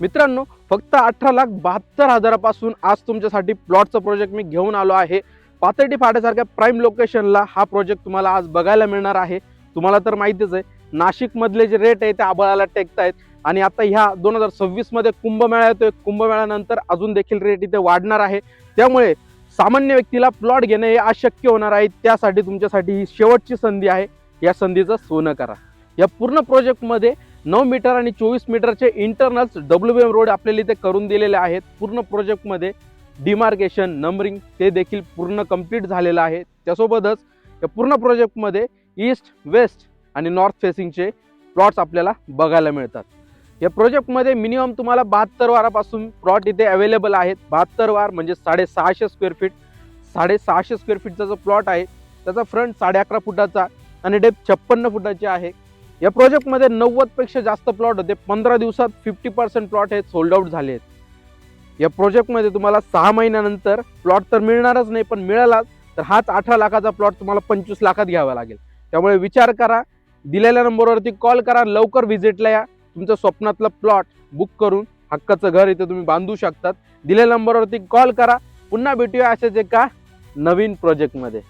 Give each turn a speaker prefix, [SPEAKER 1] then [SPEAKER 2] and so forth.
[SPEAKER 1] मित्रांनो फक्त अठरा लाख बहात्तर हजारापासून आज तुमच्यासाठी प्लॉटचं प्रोजेक्ट मी घेऊन आलो आहे. पाथर्डी फाट्यासारख्या प्राईम लोकेशनला हा प्रोजेक्ट तुम्हाला आज बघायला मिळणार आहे. तुम्हाला तर माहितीच आहे नाशिकमधले जे रेट आहे ते आबळाला टेकतायत. आणि आता ह्या दोन हजार सव्वीसमध्ये कुंभमेळा येतोय. कुंभमेळ्यानंतर अजून देखील रेट इथे वाढणार आहे. त्यामुळे सामान्य व्यक्तीला प्लॉट घेणे हे अशक्य होणार आहे. त्यासाठी तुमच्यासाठी ही शेवटची संधी आहे. या संधीचं सोनं करा. या पूर्ण प्रोजेक्टमध्ये नऊ मीटर आणि चोवीस मीटरचे internals W B M road आपल्याला इथे करून दिलेले आहेत. पूर्ण प्रोजेक्टमध्ये डिमार्केशन नंबरिंग ते देखील पूर्ण कंप्लीट झालेलं आहे. त्यासोबतच या पूर्ण प्रोजेक्टमध्ये ईस्ट वेस्ट आणि नॉर्थ फेसिंगचे प्लॉट्स आपल्याला बघायला मिळतात. या प्रोजेक्टमध्ये मिनिमम तुम्हाला बहात्तर वारापासून प्लॉट इथे अवेलेबल आहेत. बहात्तर वार म्हणजे साडेसहाशे स्क्वेअर फीट साडेसहाशे स्क्वेअर फीटचा जो प्लॉट आहे त्याचा फ्रंट साडे अकरा फुटाचा आणि डेप छप्पन्न फुटाची आहे. या प्रोजेक्टमध्ये नव्वदपेक्षा जास्त प्लॉट होते. पंधरा दिवसात फिफ्टी पर्सेंट प्लॉट हे सोल्ड आउट झाले आहेत. या प्रोजेक्टमध्ये तुम्हाला सहा महिन्यानंतर प्लॉट तर मिळणारच नाही पण मिळालाच तर हाच अठरा लाखाचा प्लॉट तुम्हाला पंचवीस लाखात घ्यावा लागेल. त्यामुळे विचार करा दिलेल्या नंबरवरती कॉल करा लवकर व्हिजिटला या. तुमचं स्वप्नातलं प्लॉट बुक करून हक्काचं घर इथे तुम्ही बांधू शकतात. दिलेल्या नंबरवरती कॉल करा. पुन्हा भेटूया अशाच एका नवीन प्रोजेक्टमध्ये